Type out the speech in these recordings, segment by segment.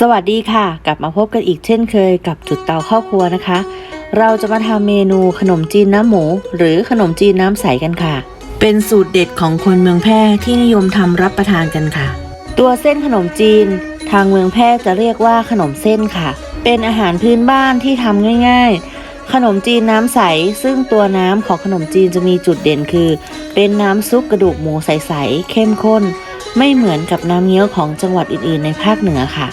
สวัสดีค่ะ กลับมาพบกันอีกเช่นเคยกับจุดเตาเข้าครัวนะคะ เราจะมาทำเมนูขนมจีนน้ำหมู หรือขนมจีนน้ำใสกันค่ะ เป็นสูตรเด็ดของคนเมืองแพร่ที่นิยมทำรับประทานกันค่ะ ตัวเส้นขนมจีน ทางเมืองแพร่จะเรียกว่าขนมเส้นค่ะ เป็นอาหารพื้นบ้านที่ทำง่าย ๆ ขนมจีนน้ำใส ซึ่งตัวน้ำของขนมจีนจะมีจุดเด่นคือ เป็นน้ำซุปกระดูกหมูใสๆเข้มข้น ไม่เหมือนกับน้ำเงี้ยวของจังหวัดอื่นๆ ในภาคเหนือค่ะ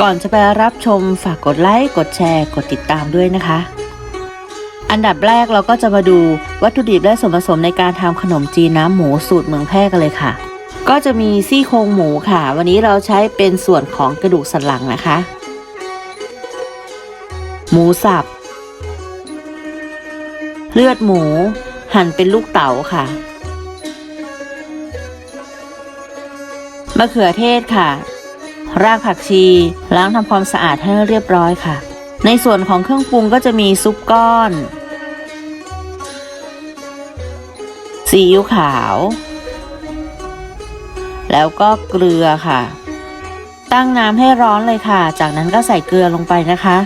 ก่อนจะไปรับชมฝากกดไลค์ กดแชร์ กดติดตามด้วยนะคะ อันดับแรกเราก็จะมาดูวัตถุดิบและส่วนผสมในการทำขนมจีนน้ำหมูสูตรเมืองแพร่กันเลยค่ะ ก็จะมีซี่โครงหมูค่ะ วันนี้เราใช้เป็นส่วนของกระดูกสันหลังนะคะ หมูสับ เลือดหมู หั่นเป็นลูกเต๋าค่ะมะเขือเทศค่ะ รากผักชี ล้างทำความสะอาดให้เรียบร้อยค่ะ ในส่วนของเครื่องปรุงก็จะมีซุปก้อนซีอิ๊วขาว แล้วก็เกลือค่ะ ตั้งน้ำให้ร้อนเลยค่ะ จากนั้นก็ใส่เกลือลงไปนะคะ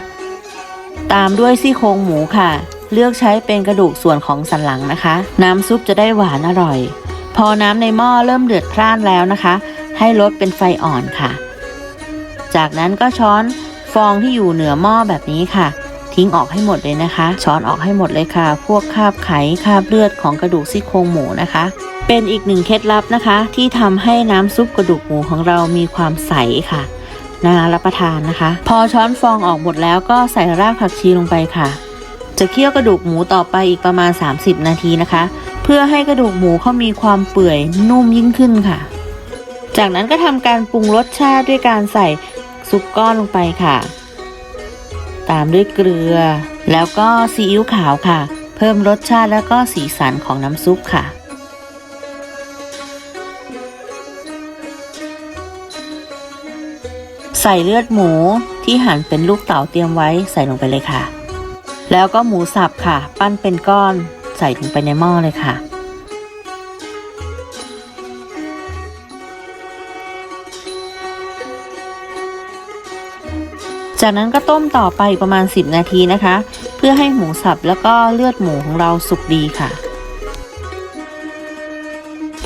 ตามด้วยซี่โครงหมูค่ะ เลือกใช้เป็นกระดูกส่วนของสันหลังนะคะ น้ำซุปจะได้หวานอร่อย พอน้ำในหม้อเริ่มเดือดพร่านแล้วนะคะ ให้ลดเป็นไฟอ่อนค่ะ จากนั้นก็ช้อนฟองที่อยู่เหนือหม้อแบบนี้ค่ะ ทิ้งออกให้หมดเลยนะคะ ช้อนออกให้หมดเลยค่ะ พวกคราบไขคราบเลือดของกระดูกซี่โครงหมูนะคะ เป็นอีกหนึ่งเคล็ดลับนะคะ ที่ทำให้น้ำซุปกระดูกหมูของเรามีความใสค่ะน่ารับประทานนะคะ พอช้อนฟองออกหมดแล้วก็ใส่รากผักชีลงไปค่ะ จะเคี่ยวกระดูกหมูต่อไปอีกประมาณ 30 นาทีนะคะ เพื่อให้กระดูกหมูเขามีความเปื่อยนุ่มยิ่งขึ้นค่ะ จากนั้นก็ทำการปรุงรสชาติด้วยการใส่ ซุปก้อนลงไปค่ะ ตามด้วยเกลือ แล้วก็ซีอิ๊วขาวค่ะ เพิ่มรสชาติแล้วก็สีสันของน้ำซุปค่ะใส่เลือดหมูที่หั่นเป็นลูกเต๋าเตรียมไว้ใส่ลงไปเลยค่ะ แล้วก็หมูสับค่ะ ปั้นเป็นก้อนใส่ลงไปในหม้อเลยค่ะ จากนั้นก็ต้มต่อไปประมาณ 10 นาทีนะคะ เพื่อให้หมูสับแล้วก็เลือดหมูของเราสุกดีค่ะ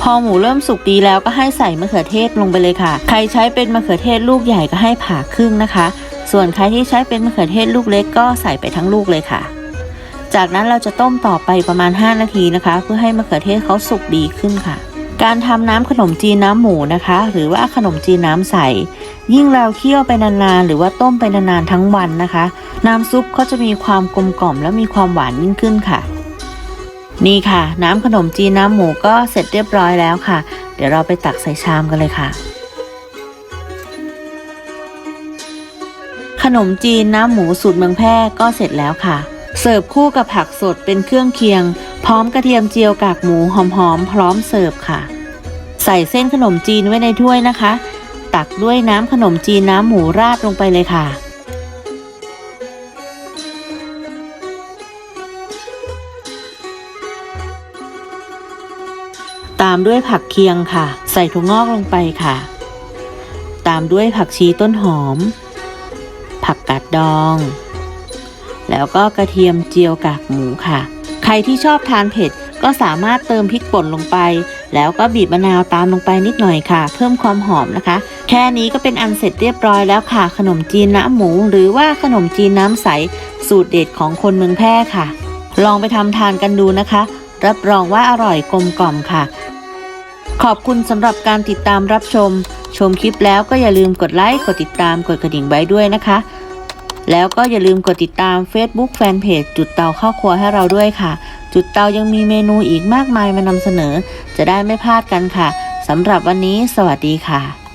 พอหมูเริ่มสุกดีแล้วก็ให้ใส่มะเขือเทศลงไปเลยค่ะ ใครใช้เป็นมะเขือเทศลูกใหญ่ก็ให้ผ่าครึ่งนะคะ ส่วนใครที่ใช้เป็นมะเขือเทศลูกเล็กก็ใส่ไปทั้งลูกเลยค่ะ จากนั้นเราจะต้มต่อไปประมาณ 5 นาทีนะคะ เพื่อให้มะเขือเทศเขาสุกดีขึ้นค่ะ การทำน้ำขนมจีนน้ำหมูนะคะ หรือว่าขนมจีนน้ำใส ยิ่งเราเคี่ยวไปนานๆหรือว่าต้มไปนานๆทั้งวันนะคะ น้ำซุปเขาจะมีความกลมกล่อมและมีความหวานยิ่งขึ้นค่ะ นี่ค่ะ น้ำขนมจีนน้ำหมูก็เสร็จเรียบร้อยแล้วค่ะ เดี๋ยวเราไปตักใส่ชามกันเลยค่ะ ขนมจีนน้ำหมูสูตรเมืองแพร่ก็เสร็จแล้วค่ะ เสิร์ฟคู่กับผักสดเป็นเครื่องเคียง พร้อมกระเทียมเจียวกากหมูหอมๆพร้อมเสิร์ฟค่ะ ใส่เส้นขนมจีนไว้ในถ้วยนะคะ ตักด้วยน้ำขนมจีนน้ำหมูราดลงไปเลยค่ะ ตามด้วยผักเคียงค่ะ ใส่ถั่วงอกลงไปค่ะ ตามด้วยผักชีต้นหอม ผักกาดดอง แล้วก็กระเทียมเจียวกากหมูค่ะ รที่ชอบทานเผ็ดก็สามารถเติมพริกป่นลงไป แล้วก็บีบมะนาวตามลงไปนิดหน่อยค่ะ เพิ่มความหอมนะคะ แค่นี้ก็เป็นอันเสร็จเรียบร้อยแล้วค่ะ ขนมจีนน้ำหมู หรือว่าขนมจีนน้ำใส สูตรเด็ดของคนเมืองแพร่ค่ะ ลองไปทำทานกันดูนะคะ รับรองว่าอร่อยกลมกล่อมค่ะ ขอบคุณสำหรับการติดตามรับชม ชมคลิปแล้วก็อย่าลืมกดไลค์กดติดตามกดกระดิ่งไว้ด้วยนะคะ แล้วก็อย่าลืมกดติดตาม Facebook Fanpage จุดเตาเข้าครัวให้เราด้วยค่ะ จุดเตายังมีเมนูอีกมากมายมานำเสนอ จะได้ไม่พลาดกันค่ะสำหรับวันนี้ สวัสดีค่ะ